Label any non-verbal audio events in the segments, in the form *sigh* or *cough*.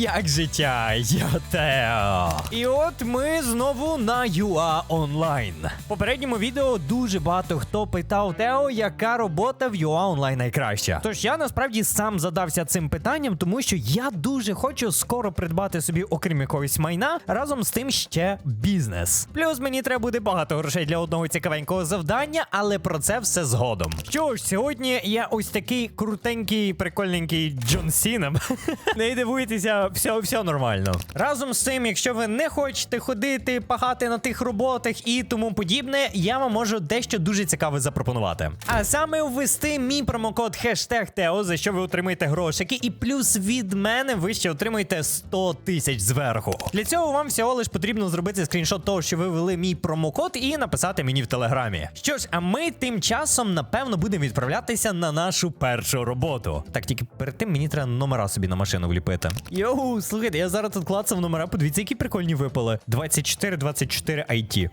як життя? Я Тео. І от ми знову на UA Online. В попередньому відео дуже багато хто питав Тео, яка робота в UA Online найкраща. Тож я насправді сам задався цим питанням, тому що я дуже хочу скоро придбати собі, окрім якогось майна, разом з тим ще бізнес. Плюс мені треба буде багато грошей для одного цікавенького завдання, але про це все згодом. Що ж, сьогодні я ось такий крутенький, прикольненький Джон Сіна. *laughs* Не дивуйтеся, все, все нормально. Разом з цим, якщо ви не хочете ходити, пахати на тих роботах і тому подібне, я вам можу дещо дуже цікаве запропонувати. А саме ввести мій промокод хештег Тео, за що ви отримаєте грошики, і плюс від мене ви ще отримаєте 100 тисяч зверху. Для цього вам всього лиш потрібно зробити скріншот того, що ви ввели мій промокод, і написати мені в телеграмі. Що ж, а ми тим часом напевно будемо відправлятися на нашу першу роботу. Так, тільки перед тим мені треба номера собі на машину вліпити. Йоу, слухайте, я зараз тут клацав номера, подивіться, які прикольні випали. 24, 24 IT.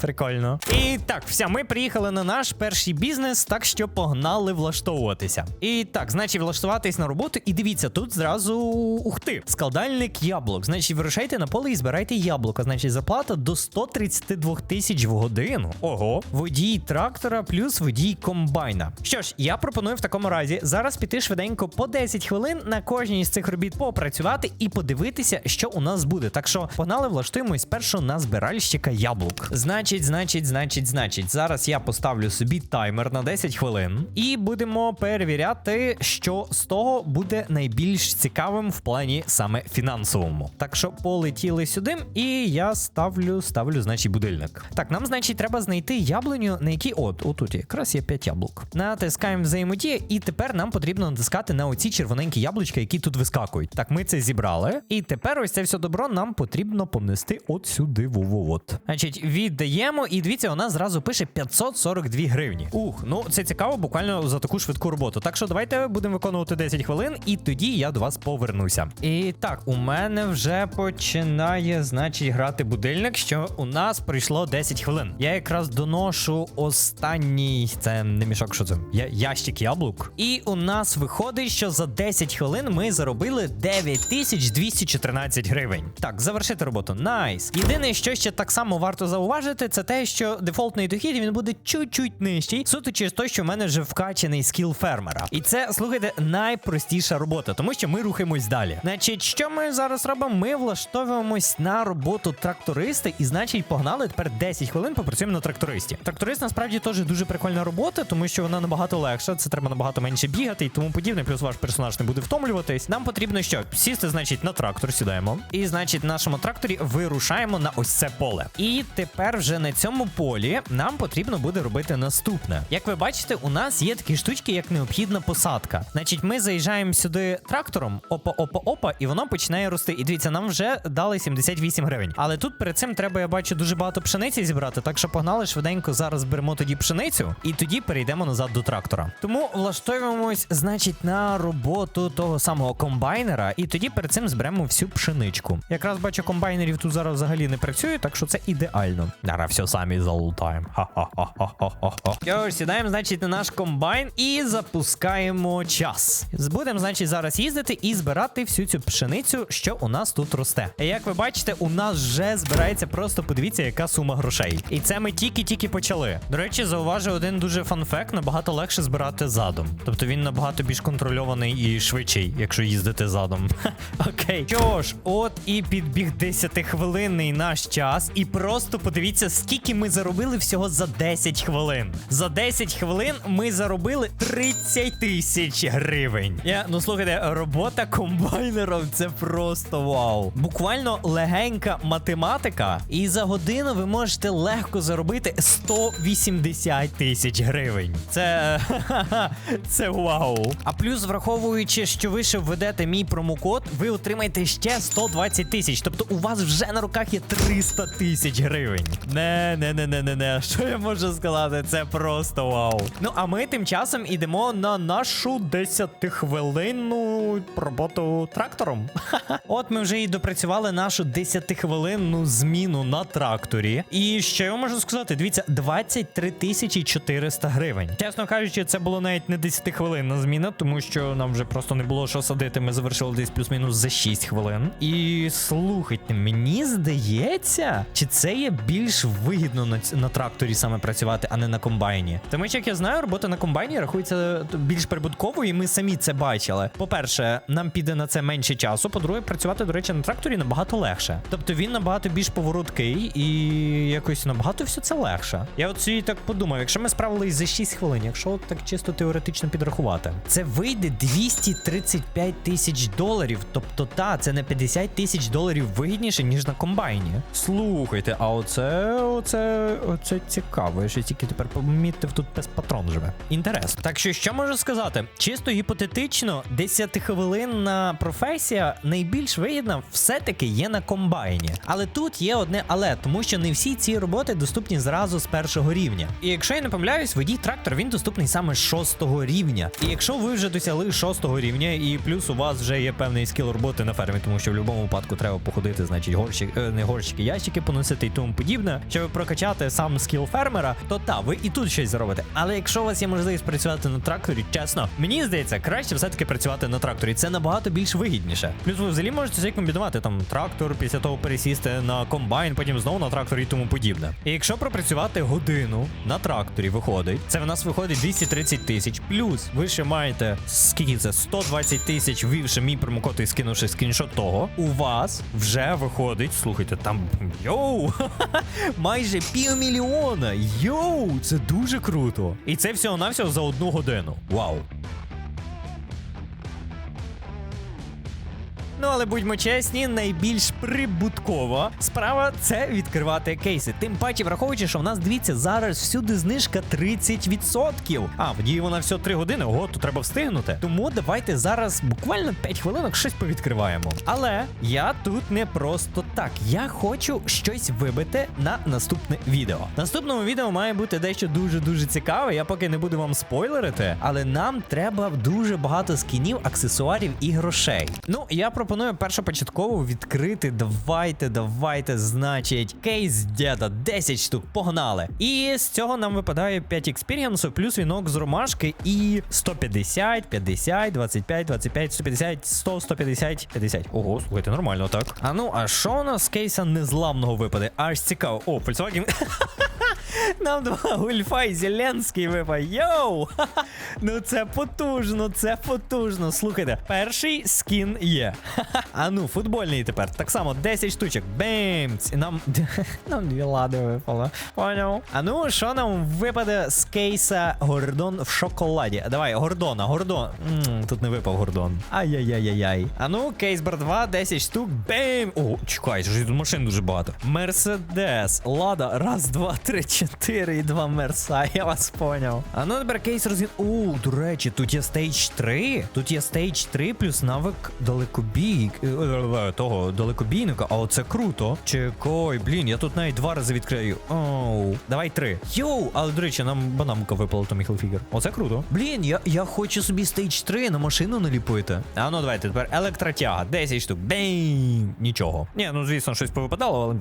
Прикольно. І так, все, ми приїхали на наш перший бізнес, так що погнали влаштовуватися. І так, значить, влаштуватись на роботу. І дивіться, тут зразу ух ти, складальник яблук. Значить, вирушайте на поле і збирайте яблука. Значить, зарплата до 132 тисяч в годину. Ого, водій трактора плюс водій комбайна. Що ж, я пропоную в такому разі зараз піти швиденько по 10 хвилин на кожній з цих робіт попрацювати і подивитися, що у нас буде. Так що погнали, влаштуємось спершу на збиральщика яблук. Значить, значить, значить, значить, зараз я поставлю собі таймер на 10 хвилин і будемо перевіряти, що з того буде найбільш цікавим в плані саме фінансовому. Так що полетіли сюди, і я ставлю, ставлю, значить, будильник. Так, нам, значить, треба знайти яблуню, на якій от, отут якраз є 5 яблук. Натискаємо взаємодія, і тепер нам потрібно натискати на оці червоненькі яблучка, які тут вискакують. Так, ми це зібрали. І тепер ось це все добро нам потрібно понести от сюди вововод. Значить, віддаємо, і дивіться, вона зразу пише 542 гривні. Ух, ну це цікаво, буквально за таку швидку роботу. Так що давайте будемо виконувати 10 хвилин, і тоді я до вас повернуся. І так, у мене вже починає, значить, грати будильник, що у нас пройшло 10 хвилин. Я якраз доношу останній. Це не мішок, що це? Я, ящик яблук. І у нас виходить, що за 10 хвилин ми заробили 9214 гривень. Так, завершити роботу. Найс. Єдине, що ще так само варто зауважити, це те, що дефолтний дохід він буде чуть-чуть нижчий, суто через те, що в мене вже вкачаний скіл фермера. І це, слухайте, найпростіша робота, тому що ми рухаємось далі. Значить, що ми зараз робимо? Ми влаштовуємось на роботу тракториста, і значить, погнали тепер 10 хвилин попрацюємо на трактористі. Тракторист насправді теж дуже прикольна робота, тому що вона набагато легша. Це треба набагато менше бігати і тому подібне. Плюс ваш персонаж не буде втомлюватись. Нам потрібно що? Сісти, значить, на трактор сідаємо. І, значить, в нашому тракторі вирушаємо на ось це поле. І тепер вже на цьому полі нам потрібно буде робити наступне. Як ви бачите, у нас є такі штучки, як необхідна посадка. Значить, ми заїжджаємо сюди трактором, опа, опа, опа, і воно починає рости. І дивіться, нам вже дали 78 гривень. Але тут перед цим треба, я бачу, дуже багато пшениці зібрати. Так що погнали швиденько зараз беремо тоді пшеницю, і тоді перейдемо назад до трактора. Тому влаштовуємось, значить, на роботу того самого комбайнера, і тоді перед цим зберемо всю пшеничку. Якраз бачу, комбайнерів тут зараз взагалі не працює, так що це ідеально. Зараз все самі залутаємо. Що ж, сідаємо, значить, на наш комбайн і запускаємо час. Будемо, значить, зараз їздити і збирати всю цю пшеницю, що у нас тут росте. Як ви бачите, у нас вже збирається просто подивіться, яка сума грошей. І це ми тільки-тільки почали. До речі, зауважу один дуже фанфект, набагато легше збирати задом. Тобто він набагато більш контрольований і швидший, якщо їздити задом. Ха, *laughs* Окей. Що ж, от і підбіг 10-хвилинний наш час. І просто подивіться, скільки ми заробили всього за 10 хвилин. За 10 хвилин ми заробили 30 тисяч гривень. Я, ну слухайте, робота комбайнером це просто вау. Буквально легенька математика, і за годину ви можете легко заробити 180 тисяч гривень. Це *laughs* це вау. А плюс, враховуючи, що ви ще введете мій промокод, ви отримаєте ще 120 тисяч. Тобто у вас вже на руках є 300 тисяч гривень. Не, не, не, не, не, не. Що я можу сказати? Це просто вау. Ну а ми тим часом ідемо на нашу 10-хвилинну роботу трактором. *laughs* От ми вже і допрацювали нашу 10-хвилинну зміну на тракторі. І що я можу сказати? Дивіться, 23 тисячі 400 гривень. Чесно кажучи, це було навіть не 10 хвилинна зміна, тому що нам вже просто не було що садити. Ми завершили десь плюс-мінус за 6 хвилин. І слухайте, мені здається, чи це є більш вигідно на, на тракторі саме працювати, а не на комбайні. Тому як я знаю, робота на комбайні рахується більш прибутковою, і ми самі це бачили. По-перше, нам піде на це менше часу. По-друге, працювати, до речі, на тракторі набагато легше. Тобто він набагато більш повороткий і якось набагато все це легше. Я от собі так подумав, якщо ми справились за 6 хвилин, якщо так чисто теоретично підрахувати, це вийде 235 тисяч доларів. Тобто, та, це на 50 тисяч доларів вигідніше, ніж на комбайні. Слухайте, а оце, оце, оце цікаво. Я ще тільки тепер помітив, тут без патрон живе. Інтересно. Так що, що можу сказати? Чисто гіпотетично, 10-хвилинна професія найбільш вигідна все-таки є на комбайні. Але тут є одне але, тому що не всі ці роботи доступні зразу з першого рівня. І якщо я не помиляюсь, водій трактор він доступний саме з шостого рівня. І якщо ви вже досягли шостого рівня, і плюс у вас вже є певний скіл роботи на фермі, тому що в будь-якому випадку треба походити, значить, горщик, е, не горщики, ящики поносити і тому подібне, щоб прокачати сам скіл фермера, то та ви і тут щось зробите. Але якщо у вас є можливість працювати на тракторі, чесно, мені здається, краще все-таки працювати на тракторі. Це набагато більш вигідніше. Плюс ви взагалі можете це комбінувати там трактор, після того пересісти на комбайн, потім знову на трактор і тому подібне. І якщо пропрацювати годину на тракторі, виходить, це в нас виходить 230 тисяч. Плюс ви ще маєте скільки це 120 тисяч, ввівши мій промокод і скинувши скріншот того. У вас вже виходить. Слухайте, там йоу, *laughs* майже півмільйона. Йоу, це дуже круто. І це всього навсього за одну годину. Вау. Ну, але будьмо чесні, найбільш прибуткова справа це відкривати кейси. Тим паче, враховуючи, що в нас дивіться зараз всюди знижка 30%. А в дії вона всього 3 години. Ого, то треба встигнути. Тому давайте зараз буквально 5 хвилинок щось повідкриваємо. Але я тут не просто так. Я хочу щось вибити на наступне відео. Наступному відео має бути дещо дуже дуже цікаве. Я поки не буду вам спойлерити, але нам треба дуже багато скінів, аксесуарів і грошей. Ну, я пропоную першопочатково відкрити. Давайте, давайте, значить, кейс діда, 10 штук, погнали. І з цього нам випадає 5 експірієнсу, плюс вінок з ромашки і 150, 50, 25, 25, 150, 100, 150, 50. Ого, слухайте, нормально так. А ну, а що у нас з кейса незламного випаде? Аж цікаво. О, Volkswagen. *laughs* Нам два Гульфа і Зеленський випав. Йоу! Ну це потужно, це потужно. Слухайте, перший скін є. А ну, футбольний тепер. Так само 10 штучок. Бемц! І нам. Нам дві лади випало. Поняв. А ну, що нам випаде з кейса Гордон в шоколаді? Давай, Гордона, Гордон. тут не випав Гордон. Ай-яй-яй-яй. А ну, кейс братва, 10 штук. Бем! О, чекай, тут машин дуже багато. Мерседес, Лада, раз, два, три, чотири і два мерса. Я вас поняв. А ну тепер кейс розгін. О, до речі, тут є стейдж 3. Тут є стейдж 3 плюс навик далекобій. е, е, е, Того далекобійника. А оце круто. Чекай, блін, я тут навіть два рази відкрию. Оу, давай три. Йоу, але до речі, нам банамка випала, то Хілфігер. Оце круто. Блін, я, я хочу собі стейдж 3 на машину наліпити. А ну давайте тепер електротяга, 10 штук. Бейм! Нічого. Ні, ну звісно, щось повипадало, але.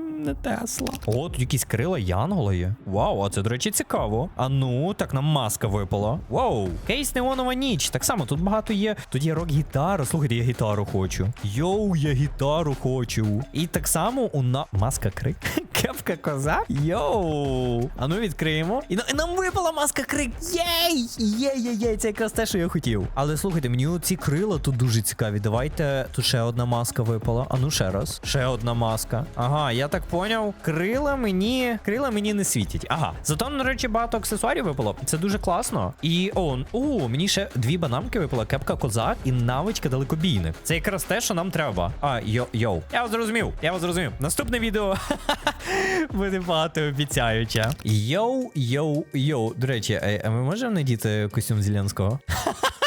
*laughs* Не Тесла. О, тут якісь крила Янгола є. Вау, а це, до речі, цікаво. А ну, так нам маска випала. Вау. Кейс Неонова ніч. Так само, тут багато є. Тут є рок-гітара. Слухайте, я гітару хочу. Йоу, я гітару хочу. І так само у на. Маска крик. *laughs* Кепка коза. Йоу. А ну відкриємо. І, і нам випала маска крик. Єй! Є-є-є, це якраз те, що я хотів. Але слухайте, мені ці крила тут дуже цікаві. Давайте тут ще одна маска випала. А ну ще раз. Ще одна маска. Ага, я так поняв. Крила мені. Крила мені не світять. Ага. Зато, до речі, багато аксесуарів випало. Це дуже класно. І о, о, мені ще дві банамки випала. Кепка козак і навичка далекобійник. Це якраз те, що нам треба. А, йо, йоу. Я вас зрозумів. Я вас зрозумів. Наступне відео *laughs* буде багато обіцяюче. Йоу, йоу, йоу. До речі, а- а ми можемо надіти костюм Зеленського? *laughs*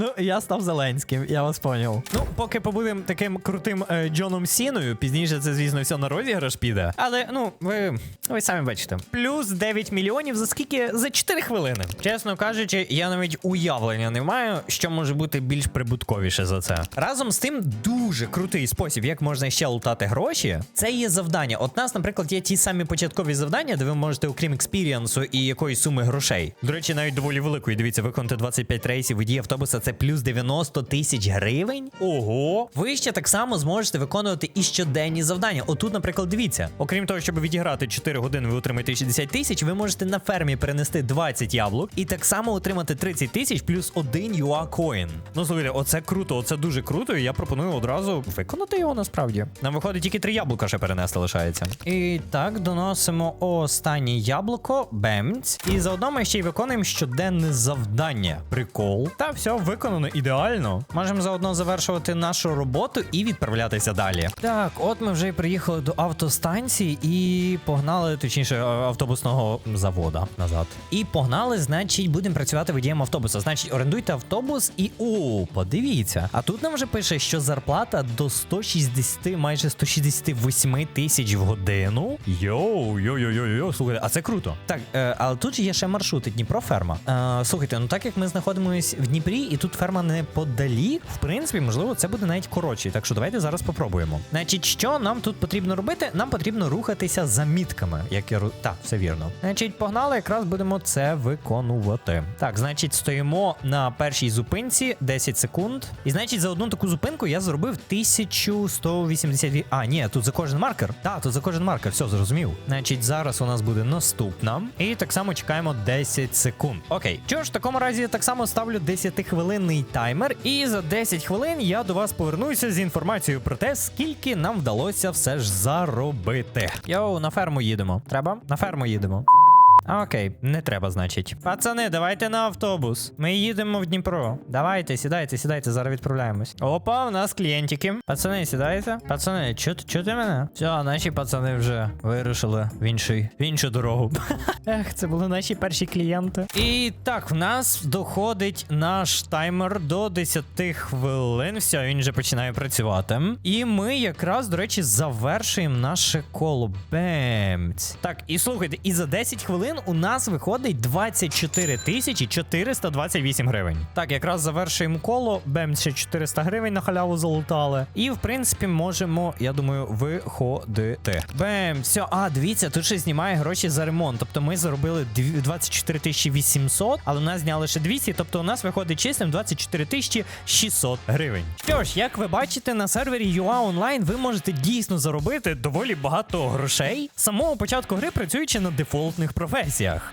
Ну, я став Зеленським, я вас поняв. Ну, поки побудемо таким крутим е, Джоном Сіною, пізніше це, звісно, все на розіграш піде. Але ну, ви, ви самі бачите. Плюс 9 мільйонів за скільки? За 4 хвилини. Чесно кажучи, я навіть уявлення не маю, що може бути більш прибутковіше за це. Разом з тим, дуже крутий спосіб, як можна ще лутати гроші. Це є завдання. От нас, наприклад, є ті самі початкові завдання, де ви можете, окрім експіріансу і якоїсь суми грошей. До речі, навіть доволі великої. Дивіться, виконати 25 рейсів водій автобуса. Це плюс 90 тисяч гривень. Ого! Ви ще так само зможете виконувати і щоденні завдання. Отут, наприклад, дивіться. Окрім того, щоб відіграти 4 години, ви отримаєте 60 тисяч. Ви можете на фермі перенести 20 яблук і так само отримати 30 тисяч плюс 1 UA коін. Ну слухайте, оце круто, оце дуже круто. І я пропоную одразу виконати його насправді. Нам виходить тільки три яблука ще перенести лишається. І так, доносимо останнє яблуко, бемць. І заодно ми ще й виконуємо щоденне завдання. Прикол. Та все виконано ідеально. Можемо заодно завершувати нашу роботу і відправлятися далі. Так, от ми вже й приїхали до автостанції і погнали, точніше, е, автобусного завода назад. І погнали, значить, будемо працювати водієм автобуса. Значить, орендуйте автобус і о, подивіться. А тут нам вже пише, що зарплата до 160, майже 168 тисяч в годину. Йоу, йо йо йо йо слухайте, а це круто. Так, е, але тут є ще маршрути Дніпро ферма. Е, слухайте, ну так як ми знаходимося в Дніпрі, і тут ферма неподалік, в принципі, можливо, це буде навіть коротше. Так що давайте зараз попробуємо. Значить, що нам тут потрібно робити? Нам потрібно рухатися за мітками. Як я Так, все вірно. Значить, погнали, якраз будемо це виконувати. Так, значить, стоїмо на першій зупинці 10 секунд. І значить, за одну таку зупинку я зробив 1182. А, ні, тут за кожен маркер. Так, тут за кожен маркер, все зрозумів. Значить, зараз у нас буде наступна. І так само чекаємо 10 секунд. Окей. Що ж, в такому разі я так само ставлю 10-хвилинний таймер. І за 10 хвилин я до вас повернуся з інформацією про те, скільки нам вдалося все ж заробити. Йоу, на ферму їдемо. Треба? На ферму їдемо. Окей, не треба, значить. Пацани, давайте на автобус. Ми їдемо в Дніпро. Давайте, сідайте, сідайте, зараз відправляємось. Опа, у нас клієнтики. Пацани, сідайте. Пацани, чути, чути мене? Все, наші пацани вже вирушили в інший, в іншу дорогу. *laughs* Ех, це були наші перші клієнти. І так, в нас доходить наш таймер до 10 хвилин. Все, він вже починає працювати. І ми якраз, до речі, завершуємо наше коло. Бемць. Так, і слухайте, і за 10 хвилин у нас виходить 24 тисячі 428 гривень. Так, якраз завершуємо коло. Бемць ще 400 гривень на халяву залутали. І в принципі можемо, я думаю, виходити. Бем, все. А, дивіться, тут ще знімає гроші за ремонт. Тобто ми заробили 24 тисячі 800, але у нас зняли ще 200, тобто у нас виходить чистим 24 тисячі 600 гривень. Що ж, як ви бачите, на сервері UA Online ви можете дійсно заробити доволі багато грошей з самого початку гри, працюючи на дефолтних професіях.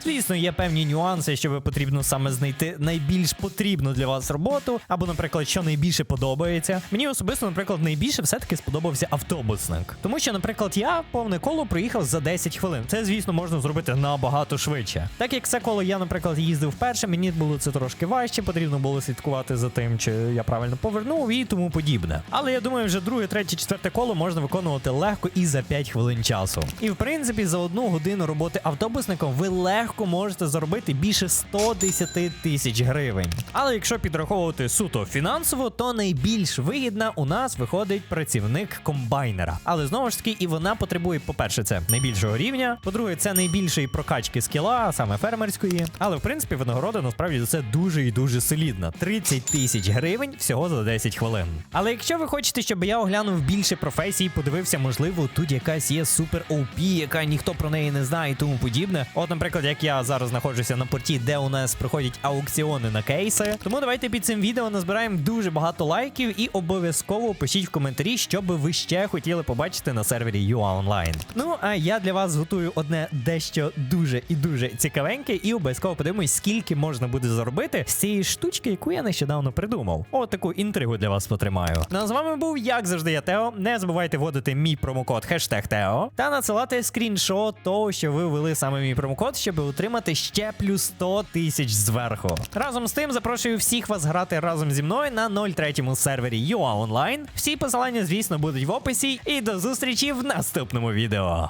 Звісно, є певні нюанси, що ви потрібно саме знайти найбільш потрібну для вас роботу, або, наприклад, що найбільше подобається. Мені особисто, наприклад, найбільше все-таки сподобався автобусник. Тому що, наприклад, я повне коло проїхав за 10 хвилин. Це, звісно, можна зробити набагато швидше. Так як це коло я, наприклад, їздив вперше, мені було це трошки важче, потрібно було слідкувати за тим, чи я правильно повернув і тому подібне. Але я думаю, вже друге, третє, четверте коло можна виконувати легко і за 5 хвилин часу. І в принципі, за одну годину роботи автобусником ви легко можете заробити більше 110 тисяч гривень. Але якщо підраховувати суто фінансово, то найбільш вигідна у нас виходить працівник комбайнера. Але знову ж таки, і вона потребує, по-перше, це найбільшого рівня. По-друге, це найбільшої прокачки скіла, саме фермерської. Але в принципі винагорода насправді за це дуже і дуже солідна. 30 тисяч гривень всього за 10 хвилин. Але якщо ви хочете, щоб я оглянув більше професій, подивився, можливо, тут якась є супер OP, яка ніхто про неї не знає і тому подібне. От, наприклад, як я зараз знаходжуся на порті, де у нас проходять аукціони на кейси. Тому давайте під цим відео назбираємо дуже багато лайків і обов'язково пишіть в коментарі, що би ви ще хотіли побачити на сервері UA Online. Ну а я для вас готую одне дещо дуже і дуже цікавеньке, і обов'язково подивимось, скільки можна буде заробити з цієї штучки, яку я нещодавно придумав. От таку інтригу для вас потримаю. Ну а з вами був, як завжди, я Тео. Не забувайте вводити мій промокод хештег Тео та надсилати скріншот того, що ви ввели саме мій промокод, щоб отримати ще плюс 100 тисяч зверху. Разом з тим запрошую всіх вас грати разом зі мною на 03 сервері UA Online. Всі посилання, звісно, будуть в описі. І до зустрічі в наступному відео.